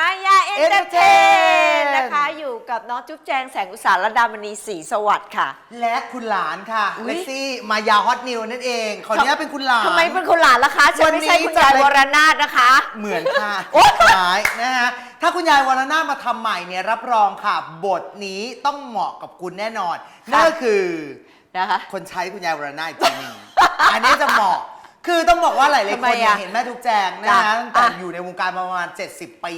มายาเอนเตอร์เทน Entertain นะคะอยู่กับน้องจุ๊บแจงแสงอุตสาหระดามณีศรีสวัสดิ์ค่ะ และคุณหลานค่ะอุ๊ย เล็กซี่มายาฮอตนิวนั่นเองขออนุญาตเป็นคุณหลาน ทำไมเป็นคุณหลานล่ะคะฉันไม่ใช่วันนี้คุณยายจะวรนาถนะคะ เหมือนค่ะโอ๊ย คล้ายนะฮะถ้าคุณยายวรนาถมาทำใหม่เนี่ยรับรองค่ะ บทนี้ต้องเหมาะกับคุณแน่นอนนั่นก็คือ นะคะ คนใช้คุณยายวรนาถอีกทีหนึง อันนี้จะเหมาะ คือต้องบอกว่าหลายๆทำคไมนเนี่ยอะเห็นแม่ทุกแจงนะจ้ะฮะตั้งแต่อะอยู่ในวงการมาประมาณ 70 ปี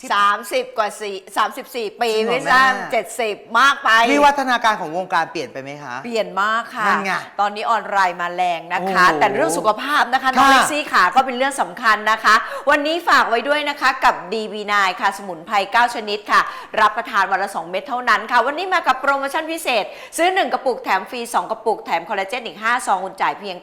ที่สามสิบกว่าสี่สามสิบสี่ปีจริงเหรอไม่แม่ทราบเจ็ดสิบมากไป วิวัฒนาการของวงการเปลี่ยนไปไหมคะ เปลี่ยนมากค่ะ นั่นไงตอนนี้ออนไลน์มาแรงนะคะ โอ้โหแต่เรื่องสุขภาพนะคะน้องค่ะเล็กซี่ค่ะก็เป็นเรื่องสำคัญนะคะ วันนี้ฝากไว้ด้วยนะคะกับ DB9 ค่ะ สมุนไพร 9 ชนิดค่ะ รับประทานวันละ 2 เม็ดเท่านั้นค่ะ วันนี้มากับโปรโมชั่นพิเศษ ซื้อ 1 กระปุกแถมฟรี 2 กระปุกแถมคอลลาเจนอีก5ซองคุณจ่ายเพียง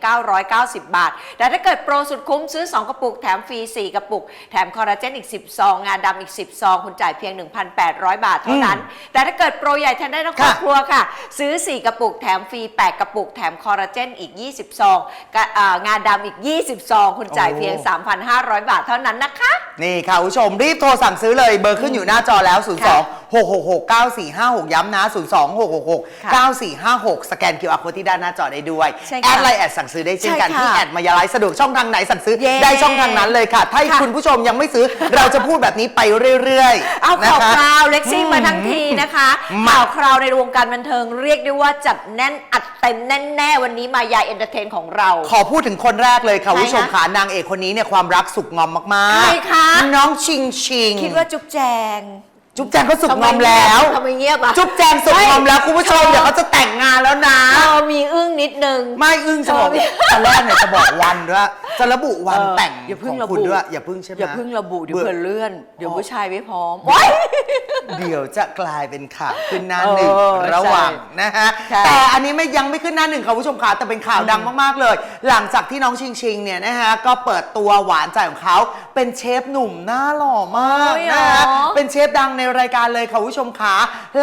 990 บาท แต่ถ้าเกิดโปรสุดคุ้มซื้อ 2 กระปุกแถมฟรี 4 กระปุก แถมคอลลาเจนอีก 10 ซอง งาดำอีก10 ซอง คุณจ่ายเพียง 1,800 บาทเท่านั้น แต่ถ้าเกิดโปรใหญ่แทนได้ทั้งครอบค่ะครัวค่ะ ซื้อ 4 กระปุกแถมฟรี 8 กระปุกแถมคอลลาเจนอีก 20 ซองกะอ่างาดำอีก 20 ซอง คุณจ่ายเพียงโอ้3,500 บาทเท่านั้นนะคะ นี่ค่ะคุณผู้ชมรีบโทรสั่งซื้อเลยเบอร์ขึ้นอยู่หน้าจอแล้ว 0 2ค่ะ6 6 6 9 4 5 6 ย้ำนะ 0 2 6 6 6 9 4 5 6 สแกน QR Code ที่ด้านหน้าจอได้ด้วยใช่ค่ะแอดไลน์แอดสั่งซื้อได้เช่นกันใช่ค่ะที่แอดมายาไลฟ์สะดวกช่องทางไหนสั่งซื้อเย้ได้ช่องทางนั้นเลยค่ะ ถ้าค่ะคุณผู้ชมยังไม่ซื้อเราจะพูดแบบนี้ไปเรื่อยๆเอานะข่าวคะคราวเล็กซี่อืมมาทั้งทีนะคะมาข่าวคราวในวงการบันเทิงเรียกได้ว่าจัดแน่นอัดเต็มแน่แน่ๆวันนี้มายาเอนเตอร์เทนของเรา ขอพูดถึงคนแรกเลยค่ะใครคุณผู้ชมคะค่ะนางเอกคนนี้เนี่ยความรักสุกงอมมากๆใครคะน้องชิงชิงคิดว่าจุ๊บแจง จุ๊บแจงก็สุกงอมแล้ว ทำไมเงียบอะจุ๊บแจงสุกงอมแล้วคุณผู้ชมเดี๋ยวเขาจะแต่งงานแล้วนะ เออมีอึ้งนิดนึง ไม่อึ้งจะบอกเออตอนแรกเนี่ยจะบอกวันด้วยจะระบุวันเออแต่งอย่าเพิ่งของระบุ คุณด้วยอย่าเพิ่งใช่ไหม อย่าเพิ่งระบุเดี๋ยวบื่เผื่อเลื่อน เดี๋ยวอ๋อผู้ชายไม่พร้อมว้าย เดี๋ยวจะกลายเป็นข่าวขึ้นหน้าเออหนึ่งระหว่างใช่นะฮะใช่ แต่อันนี้ไม่ยังไม่ขึ้นหน้าหนึ่งค่ะคุณผู้ชมค่ะแต่เป็นข่าวดังมากๆเลย หลังจากที่น้องชิงชิงเนี่ยนะฮะก็เปิดตัวหวานใจของเขาเป็นเชฟหนุ่มหน้าหล่อมากโอ้ยนะฮะเหรอ เป็นเชฟดังในรายการเลยค่ะคุณผู้ชมค่ะ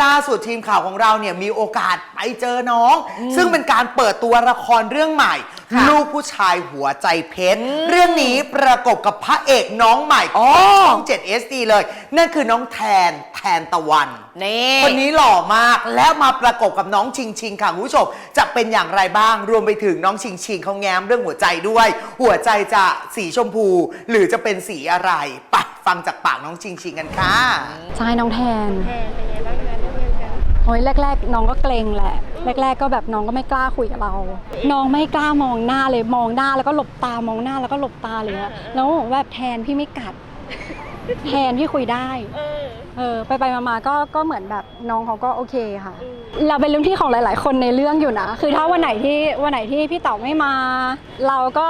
ล่าสุดทีมข่าวของเราเนี่ยมีโอกาสไปเจอน้อง ซึ่งเป็นการเปิดตัวละครเรื่องใหม่ค่ะ ลูกผู้ชายหัวใจเพชร เรื่องนี้ประกบกับพระเอกน้องใหม่ของช่อง7 SD เลย นั่นคือน้องแทนแทนตะวันนี่คนนี้หล่อมากแล้วมาประกบกับน้องชิงชิงค่ะคุณผู้ชมจะเป็นอย่างไรบ้าง รวมไปถึงน้องชิงชิงเขาแง้มเรื่องหัวใจด้วย หัวใจจะสีชมพู หรือจะเป็นสีอะไรไปฟังจากปากน้องชิงชิงกันค่ะใช่น้องแทน โอ้ยแรก ๆ น้องก็เกรงแหละ แรก ๆ ก็แบบน้องก็ไม่กล้าคุยกับเรา น้องไม่กล้ามองหน้าเลยมองหน้าแล้วก็หลบตามองหน้าแล้วก็หลบตาเลยอะแล้วบอกว่าแบบแทนพี่ไม่กัด แทนพี่คุยได้ เออไปไปๆมาๆก็ก็เหมือนแบบน้องเขาก็โอเคค่ะ เราเป็นรุ่นพี่ของหลาย ๆ คนในเรื่องอยู่นะ คือถ้าวันไหนที่วันไหนที่พี่เต๋าไม่มา เราก็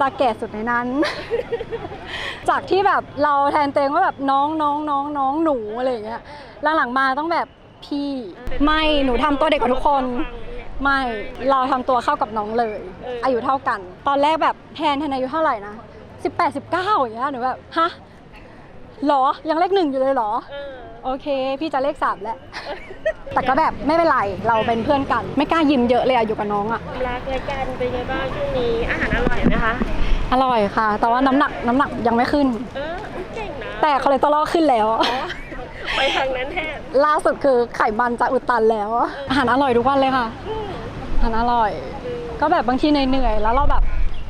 ตาแก่สุดในนั้น จากที่แบบเราแทนเตวเองว่าแบบน้องน้องน้องน้องหนูอะไรอย่างเงี้ยหลังๆมาต้องแบบ พี่ ไม่หนูทำตัวเด็กกว่าทุกคน ไม่เราทำตัวเข้ากับน้องเลยอายุเท่ากัน ตอนแรกแบบแทนแทนอายุเท่าไหร่นะสิบแปดสิบเก้าอย่างเงี้ยหนูแบบฮะหรอยังเลขหนึ่งอยู่เลยเหรอโอเค พี่จะเลขสามแล้ว แต่ก็แบบไม่เป็นไรเราเป็นเพื่อนกัน ไม่กล้ายิ้มเยอะเลยอะอยู่กับน้องอะความรักและกันเป็นไงบ้างช่วงนี้อาหารอร่อยไหมคะ อร่อยค่ะ แต่ว่าน้ำหนักน้ำหนักยังไม่ขึ้น เออเก่งนะแต่คอเลสเตอรอลขึ้นแล้ว ไปทางนั้นแทนล่าสุดคือไขมันจะอุดตันแล้วอาหารอร่อยทุกวันเลยค่ะอาหารอร่อย ก็แบบบางทีเหนื่อยๆแล้วเราแบบ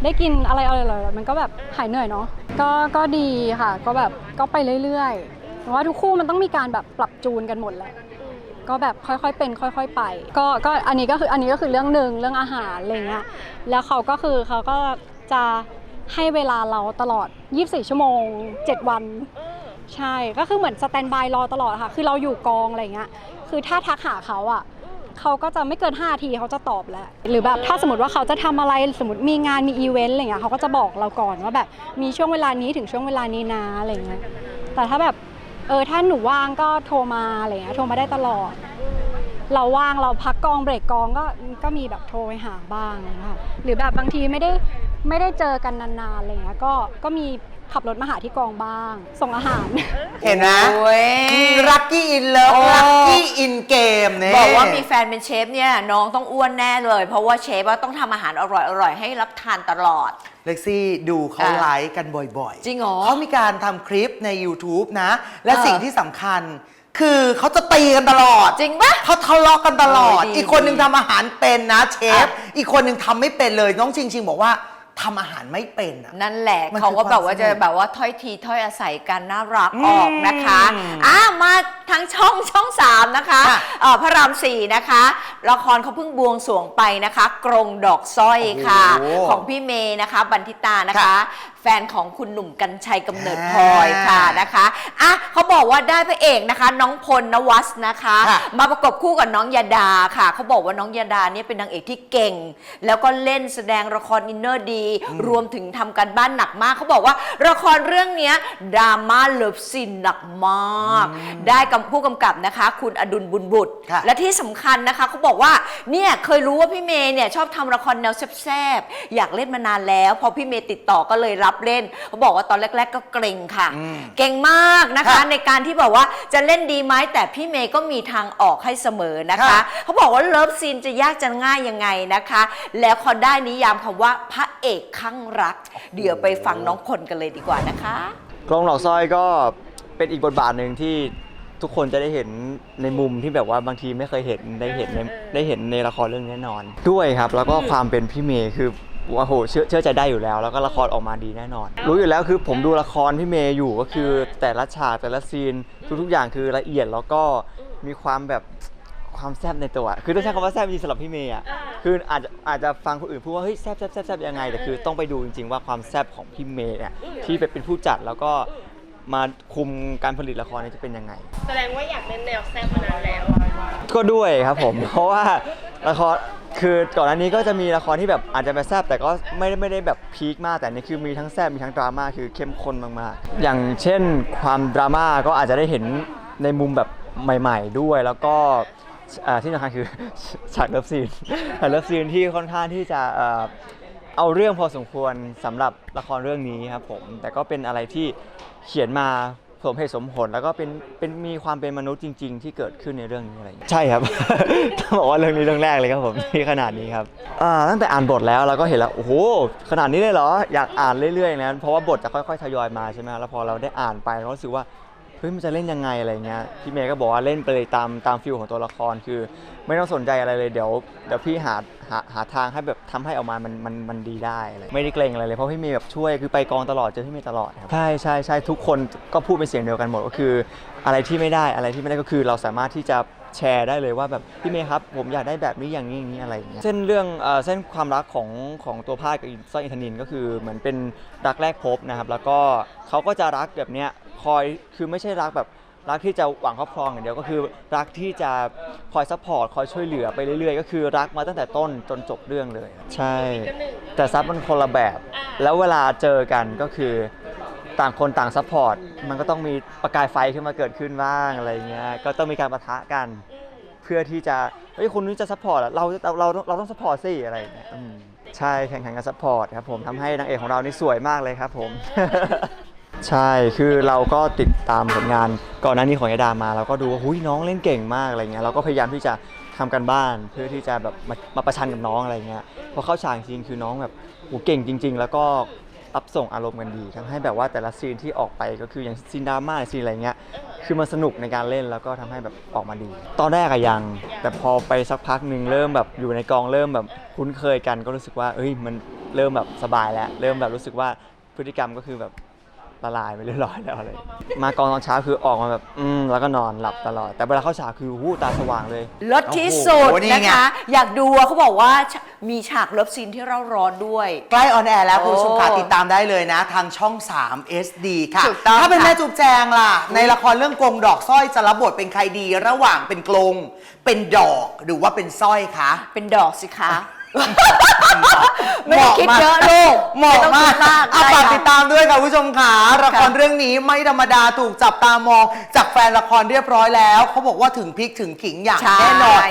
ได้กินอะไรอร่อยๆมันก็แบบหายเหนื่อยเนาะก็ก็ดีค่ะ ก็แบบก็ไปเรื่อยๆแต่ว่าทุกคู่มันต้องมีการแบบปรับจูนกันหมดแหละก็แบบค่อยๆเป็น ค่อย ๆ ไป ก็ก็อันนี้ก็คืออันนี้ก็คือเรื่องหนึ่งเรื่องอาหารอะไรเงี้ยแล้วเขาก็คือเขาก็จะให้เวลาเราตลอด 24 ชั่วโมง 7 วัน ใช่ก็คือเหมือนสแตนบายรอตลอดค่ะ คือเราอยู่กองอะไรเงี้ยคือถ้าทักหาเขาอะเขาก็จะไม่เกิน5นาทีเขาจะตอบแล้ว หรือแบบถ้าสมมติว่าเขาจะทำอะไรสมมติมีงานมีอีเวนต์อะไรเงี้ยเขาก็จะบอกเราก่อนว่าแบบมีช่วงเวลานี้ถึงช่วงเวลานี้นะอะไรเงี้ยแต่ถ้าแบบเออถ้าหนูว่างก็โทรมาอะไรเงี้ยโทรมาได้ตลอด เราว่างเราพักกองเบรกกองก็ก็มีแบบโทรไปหาบ้างอะค่ะหรือแบบบางทีไม่ได้ไม่ได้เจอกันนานๆอะไรเงี้ยก็ก็มี ขับรถมาหาที่กองบ้าง ส่งอาหาร เห็นไหมโอ้ย รักกี้อินเลิฟโอ้ รักกี้ที่อินเกมเนี่ยบอกว่ามีแฟนเป็นเชฟเนี่ยน้องต้องอ้วนแน่เลย เพราะว่าเชฟว่าต้องทำอาหารอร่อยๆให้รับทานตลอด เล็กซี่ดูเขาอะ ไลฟ์กันบ่อยๆจริงเหรอเขามีการทำคลิปใน YouTube นะ และเออ สิ่งที่สำคัญ คือเขาจะตีกันตลอด จริงปะ เขาทะเลาะกันตลอด เออดีอีกคนหนึ่งทำอาหารเป็นนะเชฟ อะอีกคนหนึ่งทำไม่เป็นเลย น้องชิงชิงบอกว่า ทำอาหารไม่เป็นอะ นั่นแหละมันคือเขาก็แบบว่าความสจะนุกแบบว่าถ้อยทีถ้อยอาศัยกันน่ารักอืมออกนะคะอะมาทั้งช่องช่องสามนะคะค่ะเอ่อพระรามสี่นะคะ ละครเขาเพิ่งบวงสรวงไปนะคะ กรงดอกสร้อยค่ะ โอ้โหของพี่เมย์นะคะ บันทิตานะคะ ค่ะ แฟนของคุณหนุ่มกัญชัยกำเนิดพลอยค่ะนะคะอะเขาบอกว่าได้พระเอกนะคะ น้องพลนวัสนะคะค่ะมาประกบคู่กับน้องยาดาค่ะเขาบอกว่าน้องยาดาเนี่ยเป็นนางเอกที่เก่ง แล้วก็เล่นแสดงละครอินเนอร์ดี รวมถึงทำการบ้านหนักมากเขาบอกว่าละครเรื่องเนี้ยดราม่าเลิฟซีนหนักมาก ได้กำผู้กำกับนะคะ คุณอดุลบุญบุตรค่ะและที่สำคัญนะคะเขาบอกว่าเนี่ยเคยรู้ว่าพี่เมย์เนี่ยชอบทำละครแนวแซ่บๆอยากเล่นมานานแล้ว พอพี่เมย์ติดต่อก็เลยรับเล่นเขาบอกว่าตอนแรก ๆ ก็เกรงค่ะอืมเก่งมากนะคะค่ะในการที่บอกว่าจะเล่นดีไหมแต่พี่เมย์ก็มีทางออกให้เสมอนะคะค่ะเขาบอกว่าเลิฟซีนจะยากจะง่ายยังไงนะคะ แล้วเขาได้นิยามคำว่าพระเอกข้างรัก เดี๋ยวไปฟังน้องพลกันเลยดีกว่านะคะกลองหลอกสร้อยก็เป็นอีกบทบาทหนึ่งที่ทุกคนจะได้เห็นในมุมที่แบบว่าบางทีไม่เคยเห็นได้เห็นในเออเออได้เห็นในละครเรื่องนี้แน่นอน ด้วยครับ แล้วก็ความเป็นพี่เมย์คือ ว่าโหเชื่อเชื่อใจได้อยู่แล้ว แล้วก็ละครออกมาดีแน่นอน รู้อยู่แล้วคือผมดูละครพี่เมย์อยู่ก็คือแต่ละฉากแต่ละซีนทุกๆอย่างคือละเอียดแล้วก็มีความแบบความแซ่บในตัว คือต้องใช้คำว่าแซ่บจริงสำหรับพี่เมย์อะ คืออาจจะอาจจะฟังคนอื่นพูดว่าเฮ้ยแซ่บแซ่บแซ่บแซ่บยังไง แต่คือต้องไปดูจริงๆว่าความแซ่บของพี่เมย์เนี่ยที่เป็นผู้จัดแล้วก็มาคุมการผลิตละครเนี่ยจะเป็นยังไง แสดงว่าอยากเล่นแนวแซ่บมานานแล้ว ก็ด้วยครับผม เพราะว่าละคร คือก่อนหน้านี้ก็จะมีละครที่แบบอาจจะแบบแซ่บแต่ก็ไม่ได้ไม่ได้แบบพีคมากแต่นี่คือมีทั้งแซ่บมีทั้งดราม่าคือเข้มข้นมากๆ อย่างเช่นความดราม่าก็อาจจะได้เห็นในมุมแบบใหม่ ๆ ด้วยแล้วก็ที่สำคัญคือฉากเลิฟซีนฉากเลิฟซีนที่ค่อนข้างที่จะเอ่อเอาเรื่องพอสมควรสำหรับละครเรื่องนี้ครับผมแต่ก็เป็นอะไรที่เขียนมา สมเหตุสมผลแล้วก็เป็นเป็นมีความเป็นมนุษย์จริง ๆ ที่เกิดขึ้นในเรื่องนี้อะไรอย่างเงี้ยใช่ครับ ต้องบอกว่าเรื่องนี้เรื่องแรกเลยครับผมที่ขนาดนี้ครับอ่าตั้งแต่อ่านบทแล้วเราก็เห็นแล้วโอ้โหขนาดนี้เลยเหรออยากอ่านเรื่อยๆนะเพราะว่าบทจะค่อยๆทยอยมาใช่ไหมแล้วพอเราได้อ่านไปเราก็รู้สึกว่า เฮ้ยมันจะเล่นยังไงอะไรเงี้ยพี่เมย์ก็บอกว่าเล่นไปเลยตามตามฟิลของตัวละครคือ ไม่ต้องสนใจอะไรเลยเดี๋ยวเดี๋ยวพี่หาหาหาทางให้แบบทำให้ออกมามันมันมันดีได้อะไรไม่ได้เกรงอะไรเลยเพราะพี่เมย์แบบช่วยคือไปกองตลอดเจอพี่เมย์ตลอดครับใช่ใช่ใช่ทุกคนก็พูดเป็นเสียงเดียวกันหมดก็คือ อะไรที่ไม่ได้อะไรที่ไม่ได้ก็คือเราสามารถที่จะแชร์ได้เลยว่าแบบพี่เมย์ครับผมอยากได้แบบนี้อย่างนี้อย่างนี้อะไรอย่างเงี้ยเส้นเรื่องเอ่อเส้นความรักของของตัวพาดกับสร้อยอินทนินก็คือเหมือนเป็นรักแรกพบนะครับแล้วก็เขาก็จะรักแบบเนี้ย คอยคือไม่ใช่รักแบบรักที่จะหวังครอบครองอย่างเดียวก็คือ รักที่จะคอยซัพพอร์ตคอยช่วยเหลือไปเรื่อยๆ ก็คือรักมาตั้งแต่ต้นจนจบเรื่องเลย ใช่ก็หนึ่งแต่ซับมันคนละแบบอ่าแล้วเวลาเจอกันก็คือต่างคนต่างซัพพอร์ตมันก็ต้องมีประกายไฟขึ้นมาเกิดขึ้นบ้างอะไรเงี้ยก็ต้องมีการปะทะกัน เพื่อที่จะเฮ้ยคนนี้จะซัพพอร์ตอะเราเราเราเราต้องซัพพอร์ตสิอะไรอย่างเงี้ยอืมใช่แข่งขันกันซัพพอร์ตครับผมทำให้นางเอกของเรานี่สวยมากเลยครับผม ใช่คือเราก็ติดตามผลงานก่อนหน้านี้ของยาดามาเราก็ดูว่าหุยน้องเล่นเก่งมากอะไรเงี้ยเราก็พยายามที่จะทำกันบ้านเพื่อที่จะแบบมามาประชันกับน้องอะไรเงี้ยพอเข้าฉากจริงคือน้องแบบโหเก่งจริง ๆ แล้วก็รับส่งอารมณ์กันดีทำให้แบบว่าแต่ละซีนที่ออกไปก็คืออย่างซีนดราม่าซีนอะไรเงี้ยคือมันสนุกในการเล่นแล้วก็ทำให้แบบออกมาดี ตอนแรกอะยัง แต่พอไปสักพักหนึ่งเริ่มแบบอยู่ในกองเริ่มแบบคุ้นเคยกันก็รู้สึกว่า เอ้ยมันเริ่มแบบสบายแล้ว เริ่มแบบรู้สึกว่าพฤติกรรมก็คือแบบ ละลายไปเรียบร้อยแล้วอะไรมากองตอนเช้าคือออกมาแบบอืมแล้วก็นอนหลับตลอด แต่เวลาเข้าฉากคือหูตาสว่างเลยลดที่สุดโอ้โหนี่นะไง คะ อยากดูอะเขาบอกว่ามีฉากเลิฟซีนที่เราร้อนด้วย ใกล้ออนแอร์แล้วคุณผู้ชมค่ะโอ้ติดตามได้เลยนะ ทางช่อง 3 SD ค่ะ ถูกต้องถ้าเป็นค่ะ แม่จุกแจงล่ะ ในละครเรื่องกรงดอกสร้อยจะรับบทเป็นใครดี ระหว่างเป็นกรงเป็นดอกหรือว่าเป็นสร้อยคะ เป็นดอกสิคะ ไม่ต้องคิดเยอะลูกเหมาะไต้องมาคิกดมากอะใช่ฝากค่ะติดตามด้วยค่ะคุณผู้ชมค่ะละครค่ะเรื่องนี้ไม่ธรรมดาถูกจับตามอง จากแฟนละครเรียบร้อยแล้วเขาบอกว่าถึงพริกถึงขิงอย่างใช่แน่นอน